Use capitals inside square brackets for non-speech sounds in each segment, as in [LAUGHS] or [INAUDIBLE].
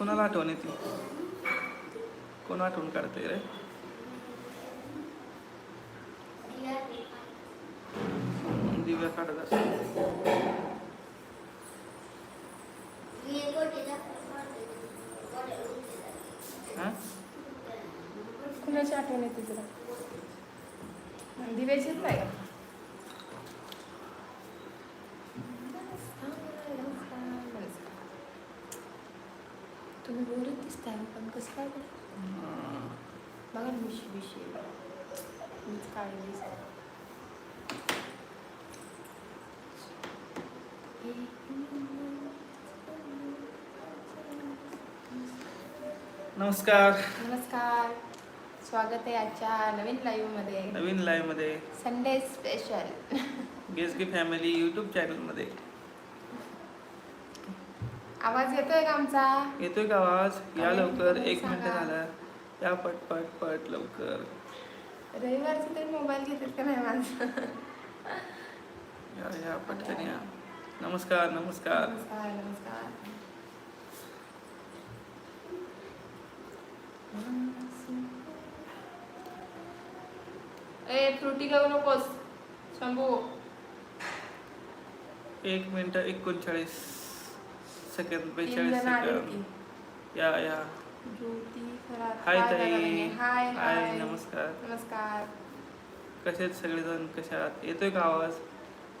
कोणाला आठवण येते? कोण आठवण काढते रे दिव्या काढत असते हा कुणाची आठवण येते तुला दिव्याचीच नाही का तुम्ही बोलत दिसताय पण कसं काय बरं? हम्म. बघा ना मिशी बिशी मीच दिसते नमस्कार. नमस्कार. स्वागत आहे आजच्या नवीन लाईव्हमध्ये. नवीन लाईव्हमध्ये. संडे स्पेशल गेसगी फॅमिली युट्यूब चॅनलमध्ये. आवाज येतोय का आमचा? येतोय का आवाज? या लवकर एक मिनिट. झाला. या पट पट पट लवकर. रविवारचं तरी मोबाईल घेतात का नाही माणसं या या पटकन या. नमस्कार नमस्कार. नमस्कार नमस्कार. ए फ्रुटी घेऊ नकोस शंभू. एक मिनिट एकोणचाळीस सेकंद बेचाळीस सेकंद. या या. ज्योती खरात हाय ताई. हाय नमस्कार. नमस्कार. कसे आहेत सगळेजण? कशा आहात? येतोय का आवाज?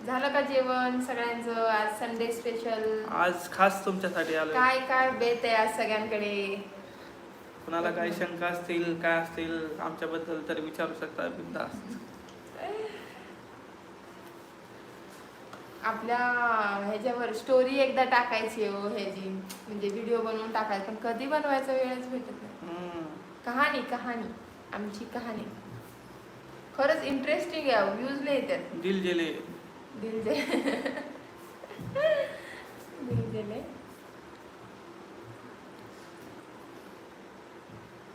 झालं का जेवण सगळ्यांचं? आज संडे स्पेशल आज खास तुमच्यासाठी आलोय. काय काय बेत आहे आज सगळ्यांकडे? कुणाला काही शंका असतील काय असतील आमच्याबद्दल तर विचारू शकता बिंदास आपल्या ह्याच्यावर स्टोरी एकदा टाकायची हो ह्याची म्हणजे व्हिडिओ बनवून टाकायची. पण कधी बनवायचा वेळच भेटत नाही. कहाणी कहाणी. आमची कहाणी. खरंच इंटरेस्टिंग आहे व्ह्यूज नाही येतात. दिल जेले. दिल दे दिल दिले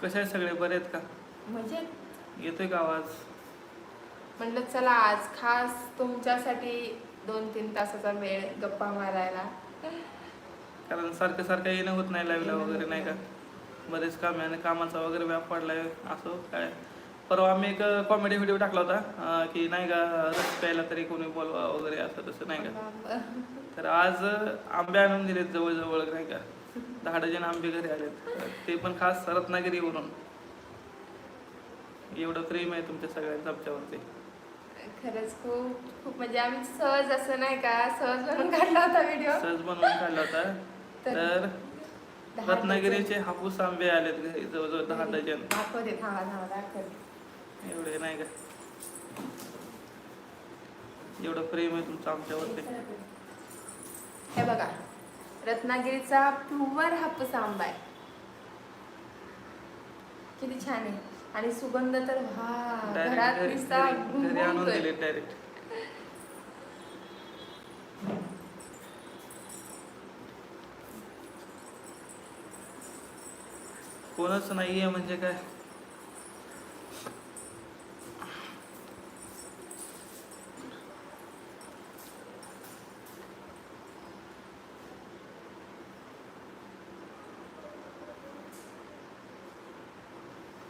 कसे आहेत सगळे? बरे आहेत का? म्हणजे येतोय का आवाज? म्हटलं चला आज खास तुमच्यासाठी दोन तीन तासाचा वेळ गप्पा मारायला. कारण सारखं सारखं येणं होत नाही लाईव्हला वगैरे नाही का? बरेच काम आहे आणि कामाचा वगैरे व्याप पडलाय असो काय. परवा आम्ही एक कॉमेडी व्हिडिओ टाकला होता अं, की नाही का रस प्यायला तरी कोणी बोलवा वगैरे असं तसं नाही का? तर आज आंबे आणून दिलेत जवळजवळ नाही का? दहा डझन आंबे घरी आलेत. ते पण खास रत्नागिरीवरून. एवढं प्रेम आहे तुमच्या सगळ्यांचं आमच्यावरती. खरंच खूप खूप म्हणजे आम्ही सहज असं नाही का सहज म्हणून काढला होता व्हिडिओ सहज बनवून काढला होता. तर दहा रत्नागिरीचे हापूस आंबे आलेत घरी जवळजवळ दहा डझन. दाखवते थांबा थांबा दाखवते. एवढे नाही का? एवढं प्रेम आहे तुमचं आमच्यावरती. हे बघा रत्नागिरीचा प्युअर हापूस आंबा आहे. किती छान आहे. आणि सुगंध तर वा घरात डायरेक्ट नुसता घरी आणून. दिले डायरेक्ट कोणच नाहीये म्हणजे काय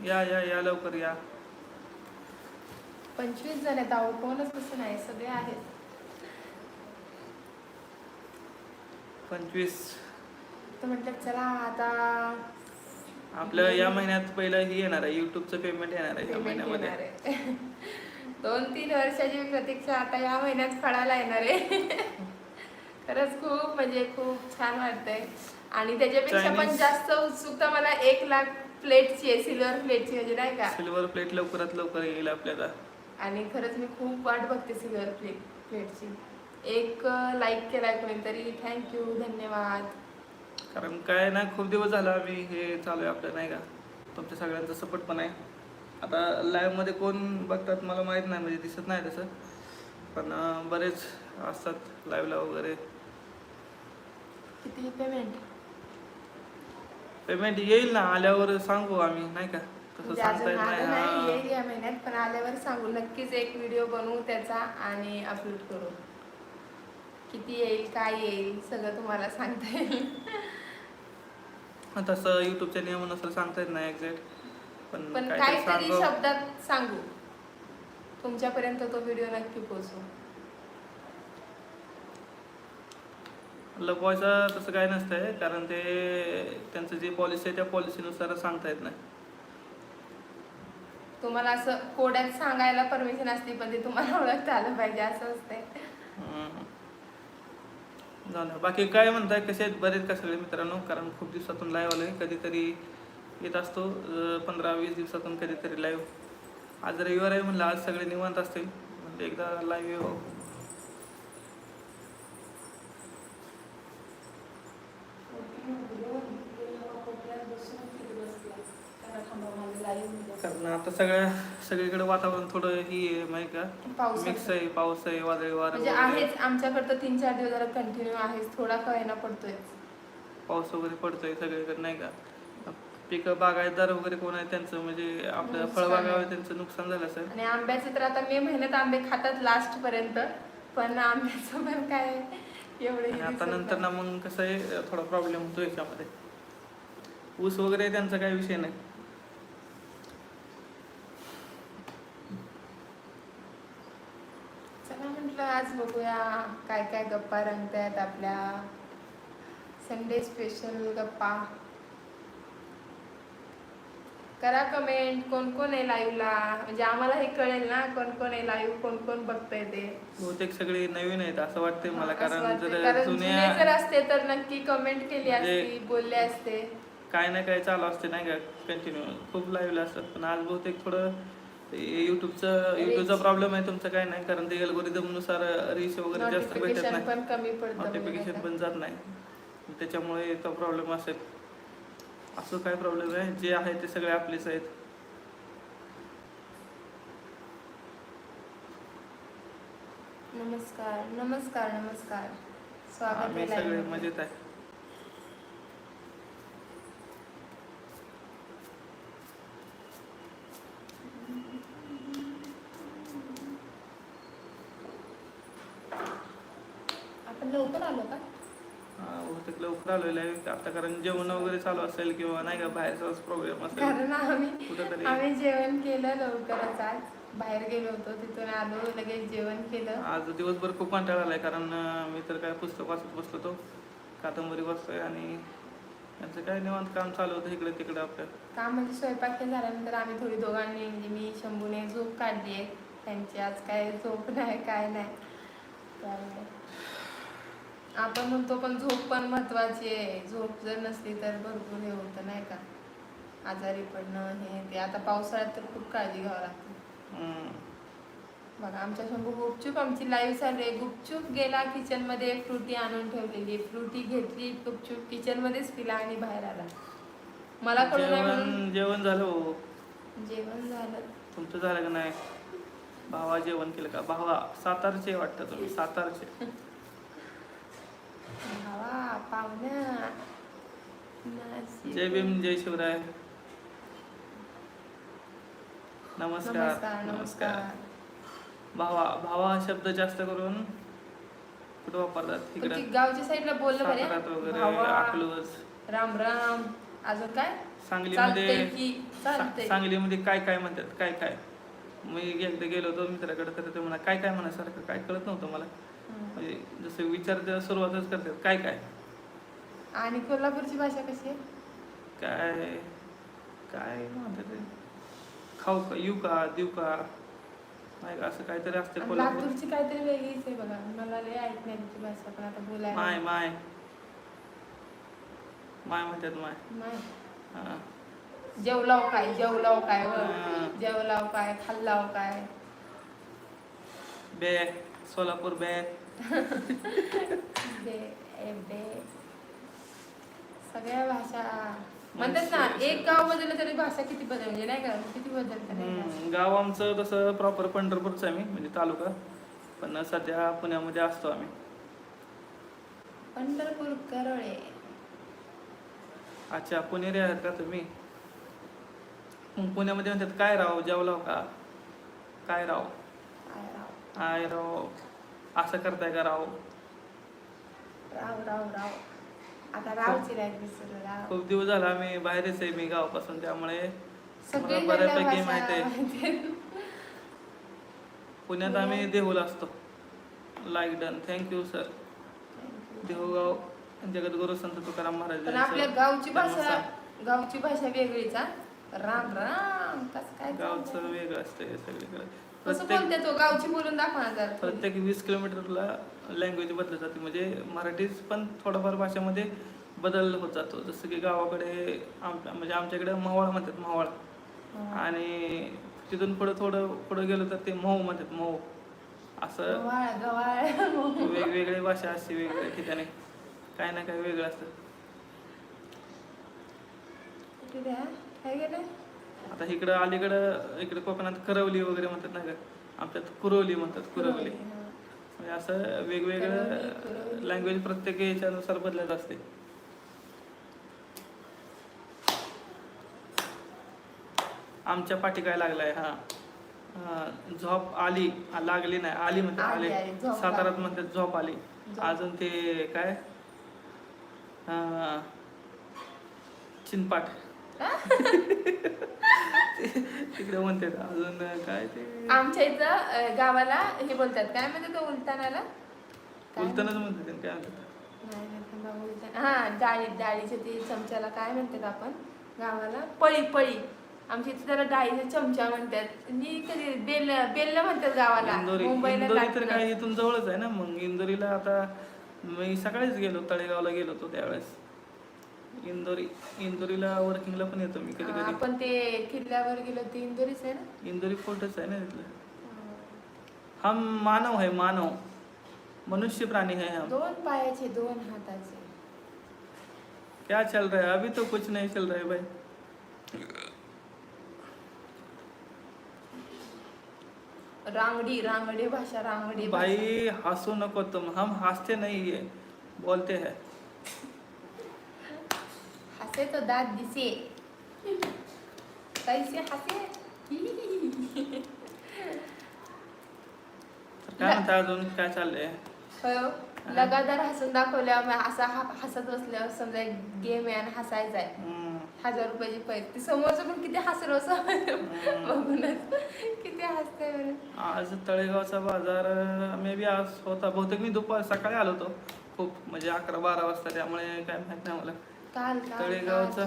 या या या लवकर या. पंचवीस जण आहेत अहो कोणच कसं नाही सगळे आहेत. पंचवीस. तर म्हटलं चला आता आपलं या महिन्यात पहिलं ही येणार आहे युट्यूबचं पेमेंट येणार आहे या पेमेंट महिन्यामध्ये. येणार आहे. [LAUGHS] दोन तीन वर्षाची प्रतीक्षा आता या महिन्यात फळाला येणार आहे. [LAUGHS] खरंच खूप म्हणजे खूप छान वाटतंय. आणि त्याच्यापेक्षा पण Chinese- जास्त उत्सुकता मला एक लाख प्लेटची आहे सिल्वर प्लेटची म्हणजे नाही का? सिल्वर प्लेट लवकरात लवकर येईल आपल्याला. आणि खरंच मी खूप वाट बघते सिल्वर प्लेट प्लेटची. एक लाईक केलाय कोणीतरी थँक्यू धन्यवाद. कारण काय ना खूप दिवस झाला आम्ही हे चालू आहे आपलं नाही का? तुमच्या सगळ्यांचा सपोर्ट पण आहे. आता लाईव्हमध्ये कोण बघतात मला माहीत नाही म्हणजे दिसत नाही तसं. पण बरेच असतात लाईव्हला वगैरे. किती पेमेंट पेमेंट येईल ना आल्यावर सांगू आम्ही नाही का? तसं म्हणजे सांगता अजून येत आलं नाही नाही येईल या महिन्यात पण आल्यावर सांगू. नक्कीच एक व्हिडिओ बनवू त्याचा आणि अपलोड करू. किती येईल काय येईल सगळं तुम्हाला सांगता येईल. तसं युट्यूबच्या नियमानुसार सांगता येत नाही एक्झॅक्ट पण पण काहीतरी. शब्दात सांगू. तुमच्यापर्यंत तो व्हिडिओ नक्की पोहोचू. लपवायचं तसं काय नसतंय कारण ते त्यांचं जी पॉलिसी आहे त्या पॉलिसीनुसार सांगता येत नाही. तुम्हाला असं कोड्यात सांगायला परमिशन असते पण ते तुम्हाला [LAUGHS] ओळखता आलं पाहिजे असं हम्म. झालं. बाकी काय म्हणताय कसे आहेत? बरेच का सगळे मित्रांनो? कारण खूप दिवसातून लाईव्ह आलोय. कधीतरी येत असतो पंधरा वीस दिवसातून कधीतरी लाईव्ह आज रविवार आहे म्हणलं आज सगळे निवांत असतील. म्हणजे एकदा लाईव्ह येऊ कारण आता सगळ्या सगळीकडे वातावरण थोडं ही आहे माहिती का? पाऊस मिक्स आहे पाऊस आहे वादळी वारं म्हणजे वगैरे. आहेच आमच्याकडे तर तीन चार दिवस जरा कंटिन्यू आहेच. थोडा कळेना पडतोय पाऊस वगैरे पडतोय सगळीकडे नाही का? पिकं बागायतदार वगैरे कोण आहे त्यांचं? म्हणजे नुकसान फळबागा आहे. आहे त्यांचं नुकसान झालं असेल. आणि आंब्याचे तर आता मे महिन्यात आंबे खातात लास्ट पर्यंत पण आंब्याचं पण काय एवढं आणि आता नंतर ना मग कसं आहे थोडा प्रॉब्लेम होतो याच्यामध्ये. ऊस वगैरे त्यांचा काही विषय नाही चला म्हटलं आज बघूया काय काय गप्पा रंगतायत आपल्या संडे स्पेशल गप्पा. करा कमेंट कोण कोण आहे लाईव्हला म्हणजे आम्हाला हे कळेल ना कोण कोण आहे लाईव्ह कोण कोण बघतंय ते. बहुतेक सगळे नवीन आहेत असं वाटतंय मला कारण. जर कारण जुने जर जुन्या असते तर नक्की कमेंट केली म्हणजे- असती बोलले असते. काय ना काय चालू असते नाही का कंटिन्यू खूप लाईव्हला असतात पण आज बहुतेक थोडं युट्यूबचं युट्यूबचा प्रॉब्लेम आहे तुमचं काय नाही कारण ते अल्गोरिदमनुसार रीच वगैरे जास्त भेटत नाही. म्हणजे नोटिफिकेशन नाही पण जात नाही. त्याच्यामुळे तो प्रॉब्लेम असेल. असं काय प्रॉब्लेम आहे? जे आहे ते सगळे आपलेच आहेत? नमस्कार नमस्कार नमस्कार. स्वागत सगळे. मजेत आहे आपण लवकर आलो का हा, बहुतेक लवकर आहे. आता कारण जेवण वगैरे चालू असेल किंवा नाही का बाहेरचाच प्रॉब्लेम असेल कारण आम्ही कुठंतरी. आम्ही जेवण केलं लवकरच आज. बाहेर गेलो होतो तिथून आलो लगेच जेवण केलं. आज दिवसभर खूप कंटाळा आलाय कारण अं, मी तर काय पुस्तक वाचत बसलो तो कादंबरी वाचतोय आणि त्यांचं काय निवांत काम चालू होतं इकडे तिकडे आपलं. काम म्हणजे स्वयंपाक हे झाल्यानंतर आम्ही थोडी दोघांनी म्हणजे मी शंभूने झोप काढली आहे. त्यांची आज काय झोप नाही काय नाही. त्यामुळे आपण म्हणतो पण झोप पण महत्वाची आहे. झोप जर नसली तर भरपूर हे होतं नाही का? आजारी पडणं हे ते. आता पावसाळ्यात तर खूप काळजी घ्यावी लागते. बघा आमच्या शंभू गुपचूप आमची लाईव्ह चालू आहे. गुपचूप गेला किचनमध्ये फ्रुटी आणून ठेवलेली फ्रुटी घेतली गुपचूप. किचन मध्येच पिला आणि बाहेर आला. मला कळू नाही म्हणून. जेवण झालं हो. जेवण झालं. तुमचं झालं का नाही? भावा जेवण केलं का? भावा सातारचे वाटतं तुम्ही सातारचे. [LAUGHS] भावा पाहुणा नशीब. जय भीम जय शिवराय नमस्कार नमस्कार नमस्कार भावा भावा हा शब्द जास्त करून कुठं वापरतात? तिकडे गावच्या साईडला बोललं बरे. वगैरे भावा अकलूज. राम राम. अजून काय? सांगलीमध्ये चालतंय की सा- चालतंय. सांगलीमध्ये काय काय म्हणतात? काय काय? मी एकदा गेलो होतो मित्राकडे तर ते म्हणा काय काय? म्हणायसारखं. काय कळत नव्हतं मला. म्हणजे जसं विचार सुरुवातच करतात. काय काय? आणि कोल्हापूरची भाषा कशी आहे? काय काय म्हणतात खाऊ का येऊ का देऊ का? नाही असं काहीतरी असते आणि कोल्हापूर. लातूरची काहीतरी वेगळीच आहे बघा. मला लय ऐक नाही तिची भाषा पण आता बोलायला माय माय. माय म्हणतात माय. नाही हा. जेवलाव काय जेवलाव काय. जेवलाव काय खाल्लाव काय. बे सोलापूर बे बे ए बे सगळ्या भाषा. म्हणतात ना एक गाव बदललं तरी भाषा किती बदल म्हणजे नाही का? किती बदलतं नाही का? हम्म, गाव आमचं तसं प्रॉपर पंढरपूरचं आहे मी म्हणजे तालुका. पण सध्या पुण्यामध्ये असतो आम्ही. पंढरपूर करोळे अच्छा पुणेरी आहेत का तुम्ही? मग पुण्यामध्ये म्हणतात काय राव जेवलाव का? काय राव? काय राव? आय राव असं करताय का राव? राव राव राव. आता रावची राव. खूप दिवस झाला आम्ही बाहेरच आहे मी गावापासून त्यामुळे बऱ्यापैकी भाषा माहिती आहे. माहिती. पुण्यात आम्ही देहूला असतो. Like done thank you sir Dehugaon Jagadguru Sant Tukaram Maharaj पण आपल्या यांचं गावची भाषा जन्मस्थान. गावची भाषा वेगळीच हा. राम राम. कसं काय गावचं चाललंय? वेगळं असतं सगळीकडे. कसं प्रत्येक बोलते तो? गावची बोलून दाखवा ना जरा. प्रत्येक वीस किलोमीटरला लँग्वेज बदलत जाते. म्हणजे मराठीच पण थोडंफार भाषेमध्ये बदल होत जातो. जसं की गावाकडे आम म्हणजे आमच्याकडे मवाळ म्हणतात मवाळ. आणि तिथून पुढं थोडं पुढं गेलो तर ते मऊ म्हणतात मऊ. असं गव्हाळ गव्हाळ वेगवेगळी भाषा असते वेगवेगळ्या ठिकाणी. काही ना काही वेगळं असतं. द्या? काय गेलं आता इकडं अलीकडं इकडे कोकणात करवली वगैरे म्हणतात ना का आमच्यात कुरवली म्हणतात कुरवली हा. म्हणजे असं वेगवेगळं. लँग्वेज प्रत्येक याच्यानुसार बदलत असते. आमच्या पाठी काय लागलाय? हा. झोप आली. लागली नाही. आली म्हणतात आली, सातारात. म्हणतात झोप आली. अजून ते काय? अं, चिनपाट तिकडे म्हणतात अजून काय ते? आमच्या इथं गावाला हे बोलतात. काय म्हणते तो उलतानाला उलटणच म्हणतात काय म्हणतात? हा डाळी डाळीच्या ते चमच्याला काय म्हणतात आपण? गावाला? पळी पळी. आमच्या इथे त्याला डाळीच्या चमचा म्हणतात. मी कधी बेल बेल्ल म्हणतात गावाला. मुंबईला तर. काय इथून जवळच आहे ना. मग इंदोरीला आता मी सकाळीच गेलो तळेगावला गेलो होतो त्यावेळेस. इंदोरी इंदोरीला वर्किंगला पण येतो मी कधी हा, कधी. आपण ते किल्ल्यावर गेलो ते इंदोरीच आहे ना? इंदोरी फोर्टच आहे ना तिथलं. हम मानव है मानव. मनुष्य प्राणी है. हम दोन पायाचे दोन हाताचे. क्या चल रहा है? अभी तो कुछ नहीं चल रहा है भाई. रांगडी रांगडी भाषा रांगडी भाषा. भाई हंसो नको तुम हम हँसते नहीं है बोलते हैं. हसे तो दात दिसे कैसे हसे काय म्हणता अजून? काय चाललंय? हो. लगातार हसून दाखवल्यावर असा हा- हसत बसल्यावर समजा एक गेम आहे आणि हसायचा आहे. हजार रुपयाची पैसे. समोरचं पण किती हसलो असं बघूनच. किती हसतंय बरं. आज तळेगावचा बाजार मे बी आज होता. बहुतेक मी दुपार सकाळी आलो होतो. खूप म्हणजे अकरा बारा वाजता. त्यामुळे काय माहीत नाही मला. काल काल तळेगावचा.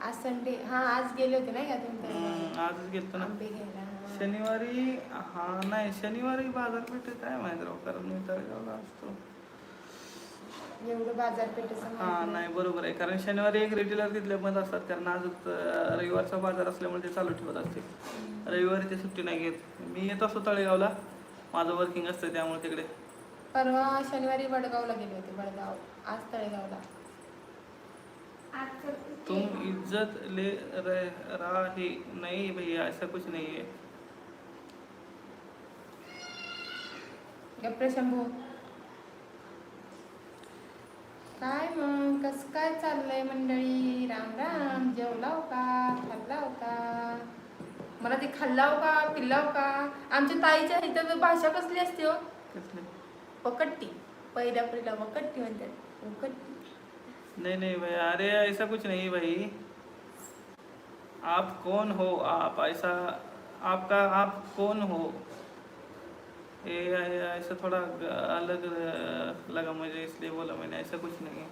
आज संडे. हा आज गेले होते नाही का तुम्ही तळेगावला? हम्म, आजच गेलतो ना. आंबे घ्यायला. हा. शनिवारी हा नाही शनिवारी बाजार भेटते काय माहीत राव कारण मी तळेगावला असतो. एवढं बाजारपेठेचं हा माहीत नाही. नाही बरोबर आहे. कारण शनिवारी एक रेग्युलर तिथले बंद असतात कारण आज अं, रविवारचा बाजार असल्यामुळे ते चालू ठेवत असते. रविवारी ते सुट्टी नाही घेत. मी येत असतो तळेगावला. माझं वर्किंग असतं त्यामुळे तिकडे. परवा शनिवारी वडगावला गेले होते वडगाव. आज तळेगावला. तुम इज्जत ले रह रहे नहीं भैया ऐसा कुछ नहीं है। गप्रे शंभू। काय मग कस काय चाललंय मंडळी? राम राम जेवलाव का? खाल्लाव का? मला ते खाल्लाव का पिल्लाव का? आमच्या ताईच्या इथं भाषा कसली असते हो? वकट्टी. पहिल्या पहिला वकट्टी म्हणतात. वकट्टी. नहीं नहीं भाई, अरे ऐसा कुछ नहीं भाई। आप कौन हो आप? ऐसा आपका, आप कौन हो? ये ऐसा थोड़ा अलग लगा मुझे, इसलिए बोला मैंने, ऐसा कुछ नहीं।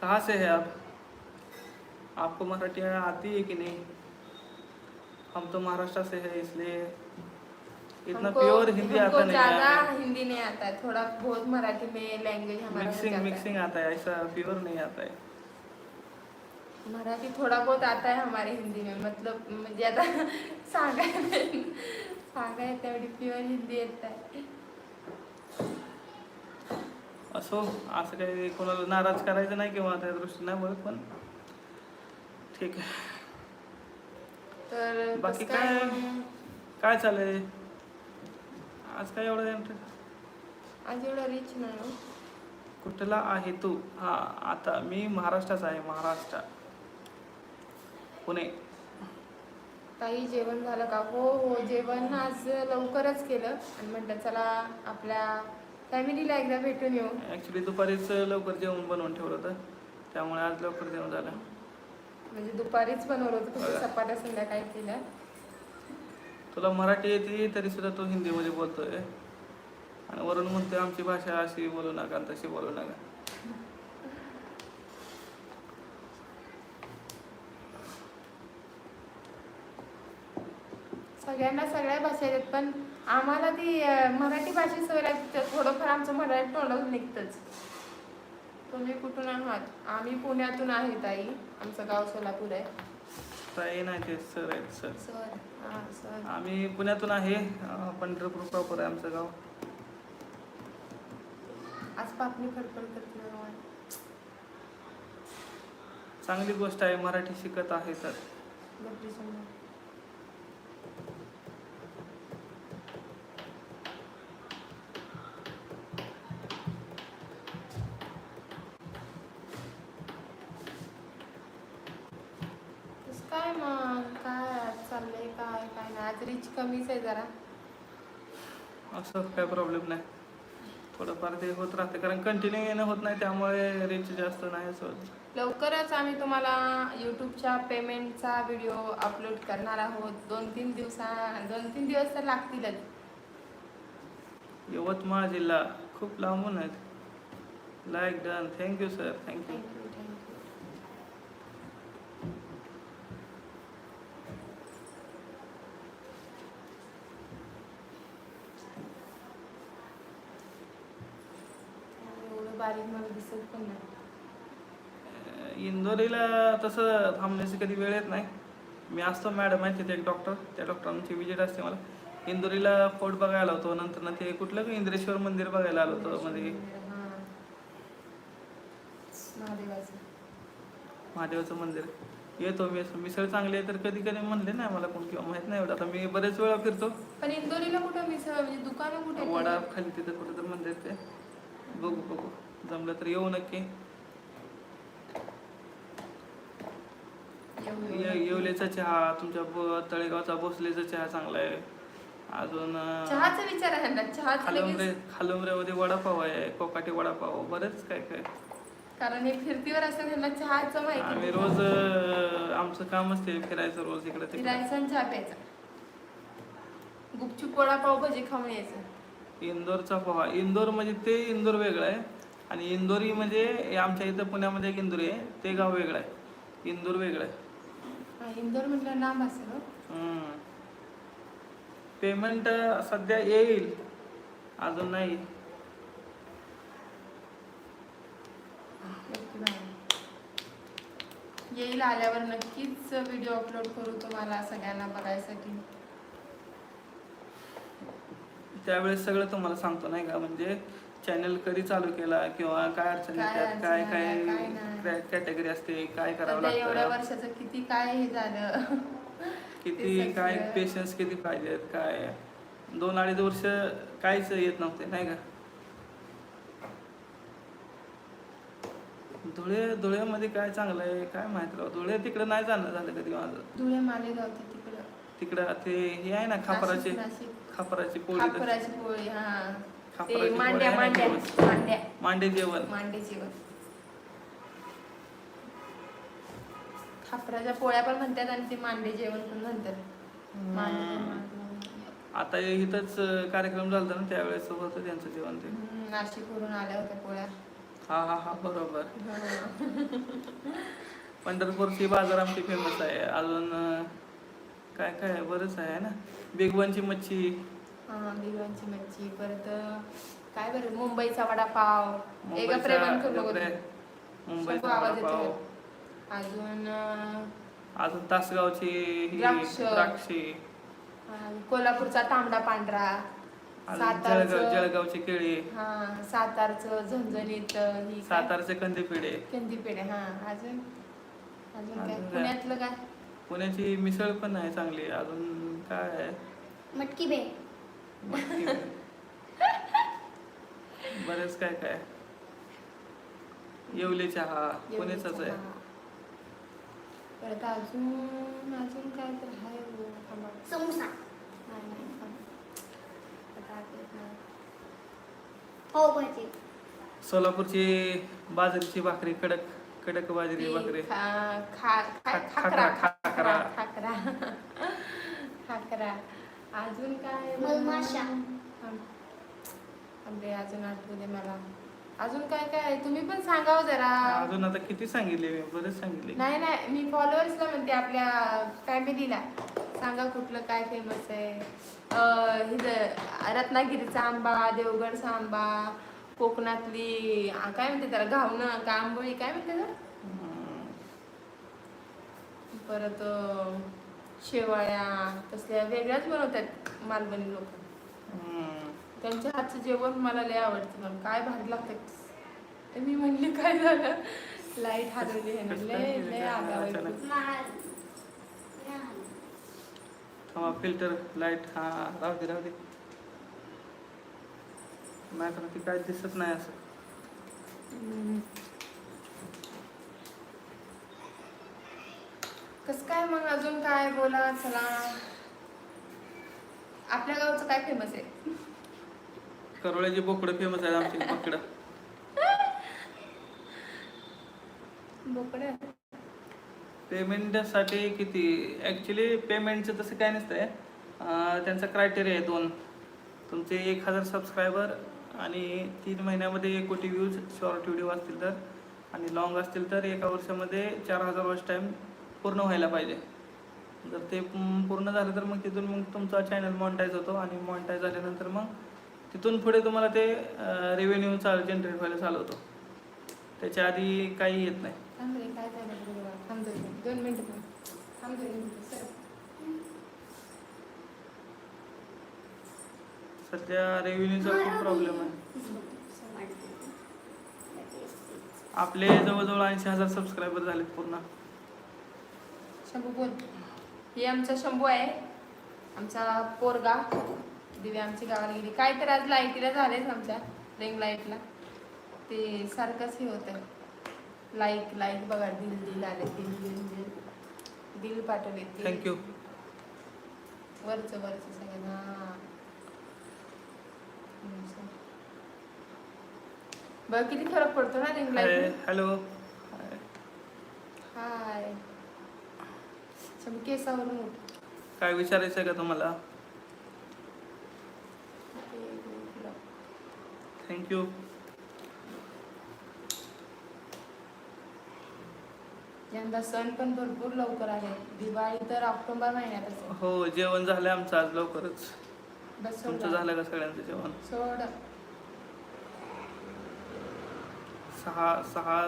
कहाँ से है आप? आपको मराठी आती है कि नहीं? हम तो महाराष्ट्र से है, इसलिए इतना प्योर हिंदी आता नहीं ज्यादा। हिंदी नहीं आता है थोड़ा बहुत मराठी में लैंग्वेज हमारा मिक्सिंग है। मिक्सिंग आता है ऐसा प्योर नहीं आता है। मराठी थोड़ा बहुत आता है हमारे हिंदी में मतलब म्हणजे [LAUGHS] आता सांगाय सांगाय तेवढी प्युअर हिंदी येत आहे असो असं काही कोणाला नाराज करायचं नाही किंवा त्या दृष्टीने नाही बोलत पण ठीक आहे. तर बाकी काय? काय चाललंय? आज काय एवढं आज एवढा रिच नाही हो. कुठला आहे तू? हा आता मी महाराष्ट्राचा आहे महाराष्ट्र. पुणे. ताई जेवण झालं का? हो हो जेवण आज लवकरच केलं. आणि म्हटलं चला आपल्या फॅमिलीला एकदा भेटून येऊ. ॲक्च्युली दुपारीच लवकर जेवण बनवून ठेवलं होतं. त्यामुळे आज लवकर जेवण झालं. म्हणजे दुपारीच बनवलं होतं फक्त. चपात्या संध्याकाळी केल्या. तुला मराठी येते तरी सुद्धा तो हिंदीमध्ये बोलतोय. आणि वरून म्हणतोय आमची भाषा अशी बोलू नका तशी बोलू नका. सगळ्यांना सगळ्या भाषा येतात पण आम्हाला ती मराठी भाषेत सवय लागते. थोडंफार आमचं मराठी तोंडातून निघतंच. तुम्ही कुठून आहात? आम्ही पुण्यातून आहे ताई. आमचं गाव सोलापूर आहे. ताई नाही ते सर आहेत सर. सर. आम्ही पुण्यातून आहे पंढरपूर प्रॉपर आहे आमचं गाव. आज पापणी फडफड करते. चांगली गोष्ट आहे मराठी शिकत आहे तर. कमीच आहे जरा. असं काय प्रॉब्लेम नाही. थोडंफार ते होत राहते. कारण कंटिन्यू येणं होत नाही त्यामुळे रेंज जास्त नाही असं होत. लवकरच आम्ही तुम्हाला यूट्यूबच्या पेमेंटचा व्हिडिओ अपलोड करणार आहोत. दोन तीन दिवसा दोन तीन दिवस तर लागतीलच. यवतमाळ जिल्हा. खूप लांबून आहेत. Like done thank you sir thank you thank you thank you एवढं बारीक मला दिसत पण नाही. इंदोरीला तसं थांबण्याची कधी वेळ येत नाही. मी असतो मॅडम आहे तिथे एक डॉक्टर त्या डॉक्टरांची विजिट असते मला. इंदोरीला फोर्ट बघायला होतो. नंतर ना ते कुठलं इंद्रेश्वर मंदिर बघायला आलो होतो मध्ये. महादेवाचं. मंदिर. येतो मी. असं मिसळ चांगली आहे तर कधी कधी म्हणले नाही मला कोण किंवा माहीत नाही एवढं. आता मी बरेच वेळा फिरतो. पण इंदोरीला कुठं मिसळ म्हणजे दुकानं कुठे? वडा खाली तिथं कुठं तर मंदिर ते. बघू बघू. जमलं तर येऊ नक्की. येवलेचा चहा तुमच्या तळेगावचा भोसलेचा चहा चांगला आहे. अजून चहाचा विचार आहे ना खालुमरे लगेच खालुमऱ्यामध्ये वडापाव आहे कोकाटी वडापाव बरेच काय काय. कारण हे फिरतीवर असतात त्यांना चहाचं आम्ही माहिती रोज अं, आमचं काम असते फिरायचं रोज इकडे फिरायचं आणि चहा प्यायचा. गुपचूप वडापाव भजी खाऊन यायचं. इंदोरचा पोहा. इंदोर म्हणजे ते इंदोर वेगळं आहे. आणि इंदोरी म्हणजे हे आमच्या इथं पुण्यामध्ये एक इंदोरी आहे. ते गाव वेगळं आहे. इंदोर वेगळं आहे. हा, इंदोर म्हटलं लांब असेल हो. पेमेंट सध्या येईल. अजून नाही. येईल आल्यावर नक्कीच व्हिडिओ अपलोड करू तुम्हाला सगळ्यांना बघायसाठी. त्यावेळेस सगळं तुम्हाला सांगतो नाही का? म्हणजे चॅनल कधी चालू केला किंवा काय अडचणी काय येतात काय अडचणी काय आल्या, काय नाही. कॅटेगरी असते काय करावं सध्या एवढ्या लागतं? वर्षाचं किती काय हे झालं? [LAUGHS] किती काय. पेशन्स किती पाहिजेत काय? दोन अडीच वर्ष काहीच येत नव्हते नाही का? धुळे धुळ्यामध्ये काय चांगलं आहे काय माहीत राव. धुळे तिकडे नाही जाणं झालं कधी माझं? धुळे मालेगाव ते तिकडं. तिकडं ते हे आहे ना खापराची नाशिक, नाशिक. खापराची पोळी खापराची पोळी हा. ते मांड्या मांड्या. मांड्या. मांडे जेवण. मांडे जेवण. खापराच्या पोळ्या पण म्हणतात आणि ते मांडे जेवण पण म्हणतात. आता इथंच कार्यक्रम झाला ना त्यावेळेस होतं त्यांचं जेवण ते. हम्म, नाशिकवरून आल्या होत्या पोळ्या. हा हा हा बरोबर. पंढरपूरची बाजार आमची फेमस आहे. अजून काय काय? बरंच आहे ना. बेगवानची मच्छी. हा बिर्याणीची मच्छी परत काय बरं मुंबईचा वडापाव. एका प्रेमान करू शंभू मुंबईचा आवाज येतोय. अजून अजून तासगावची ही द्राक्ष. कोल्हापूरचा तांबडा पांढरा. जळगावची केळी. हा सातारचं झणझणीत ही? सातारचे कंदी पेढे कंदी पेढे हा अजून? अजून काय? पुण्यातलं काय? पुण्याची मिसळ पण आहे चांगली. अजून काय आहे? मटकी बे मटकी. [LAUGHS] बरेच काय काय. येवले चहा पुण्याचाच आहे. परत अजून अजून काय तर आहे हो. समोसा. नाही, नाही. आता. हो भाजी. सोलापूरची बाजरीची भाकरी कडक कडक बाजरी भाकरी. खा- खा- खा- खा- खाकरा. खाकरा, खाकरा. खाकरा. अजून काय? मधमाशा. अरे अजून आठवू दे मला. अजून काय काय? आहे? तुम्ही पण सांगाव जरा. अजून आता किती सांगितले? मी बरेच सांगितले. नाही नाही. मी फॉलोअर्सला म्हणते आपल्या फॅमिलीला सांगा कुठलं काय फेमस आहे. अं, हिचं रत्नागिरीचा आंबा देवगडचा आंबा कोकणातली काय म्हणते त्याला? घावणं का आंबोळी काय म्हणते त्याला? परत शेवाळ्या तसल्या वेगळ्याच बनवतात मालवणी लोक. त्यांच्या हातचं जेवण मला लय आवडतं पण काय भारी लागतं. तर मी म्हणली काय झालं? लाइट हलवली आहे लय लय. थांबा फिल्टर लाइट हा राहू दे राहू दे. मॅटर ती काय दिसत नाही असं. कसं काय मग अजून काय बोला चला. आपल्या गावचं काय फेमस आहे? करोळ्याची बोकडं फेमस आहे आमची पकडं बोकडं? पेमेंटसाठी किती? ॲक्च्युली पेमेंटचं तसं काय नसतंय. त्यांचा क्रायटेरिया आहे दोन. तुमचे एक हजार सबस्क्रायबर आणि तीन महिन्यामध्ये एक कोटी व्ह्यूज शॉर्ट व्हिडिओ असतील तर. आणि लॉंग असतील तर एका वर्षामध्ये चार हजार वॉच टाईम पूर्ण व्हायला पाहिजे. जर ते पूर्ण झालं तर मग तिथून मग तुमचा चॅनल मॉनिटाईज होतो आणि मॉनिटाईज झाल्यानंतर मग तिथून पुढे तुम्हाला ते रेव्हेन्यू चाल जनरेट व्हायला चालू होतो. त्याच्या आधी काही येत नाही. सध्या रेव्हेन्यूचा खूप प्रॉब्लेम आहे. आपले जवळजवळ ऐंशी हजार सबस्क्रायबर झालेत पूर्ण. शंभू बोल. हे आमचा शंभू आहे. आमचा पोरगा. दिव्या आमची गावाला गेली. काय तर आज लाईटीला झालेच आमच्या रिंग लाईटला. ते सारखंच हे होतं लाईक लाईक बघा दिल दिल आले दिल दिल दिल. दिल पाठवले थँक्यू वरचं वरचं सगळं. हा. बघ किती फरक पडतो ना ring light hello hi. Shambhu केसावरून उठ काय विचारायचं आहे का तुम्हाला? थँक्यू यंदा सण पण भरपूर लवकर आहे. दिवाळी तर ऑक्टोबर महिन्यात असेल. हो जेवण झालं आमचं आज लवकरच. बस तुमचं सोड झालं का सगळ्यांचं जेवण? सोड. सहा सहा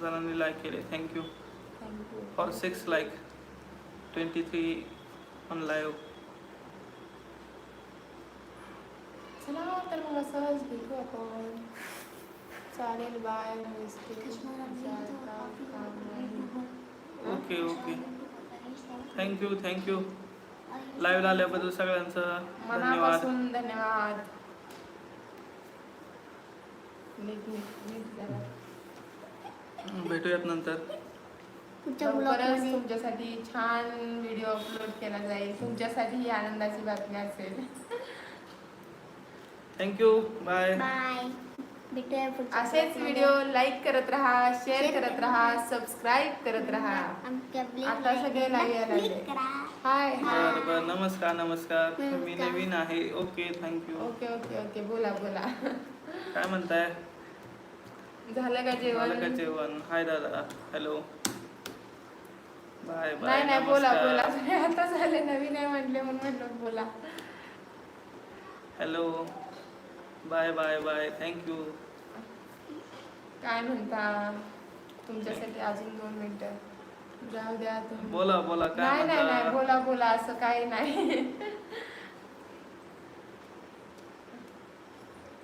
जणांनी लाईक केले. Thank you thank you for six like twenty three on live चला तर मग असंच भेटू आपण. चालेल bye okay okay thank you thank you live आल्याबद्दल सगळ्यांचं धन्यवाद. धन्यवाद. भेटूयात नंतर. पुढच्या लवकरच ब्लॉगमध्ये तुमच्यासाठी छान व्हिडिओ अपलोड केला जाईल. तुमच्यासाठी ही आनंदाची बातमी असेल. थँक्यू बाय बाय भेटूया पुढच्या असेच. व्हिडिओ लाईक करत राहा शेअर करत राहा सबस्क्राईब करत राहा. आमच्या आता सगळे लाईकला live यायला क्लिक लागले. करा. हाय बर बर नमस्कार नमस्कार. मी नमस्कार. नवीन आहे. Okay thank you okay okay okay बोला बोला. काय म्हणताय? झालं का झालं का जेवण? जेवण? हाय दादा. हॅलो बाय बाय नाही नाही बोला बोला. [LAUGHS] आता झाले नवीन आहे म्हटले म्हणून म्हटलं बोला. Hello. Bye bye bye. Thank you काय म्हणता? तुमच्यासाठी अजून दोन मिनिटं. जाऊ द्या तुम्ही बोला बोला काय नाही नाही बोला बोला असं काही नाही.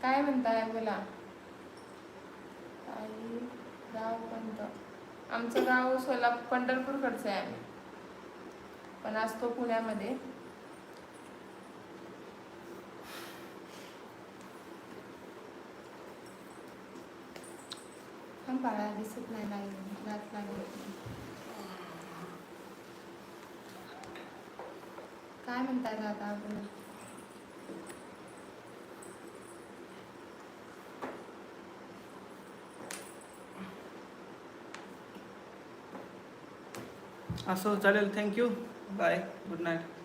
काय म्हणताय बोला. काही गाव कोणतं आमचं गाव सोला पंढरपूरकडचं आहे आम्ही. पण असतो पुण्यामध्ये. थांब बाळा दिसत नाही लागली दात लागली काय म्हणताय दादा आपण? असं चालेल. Thank you bye good night bye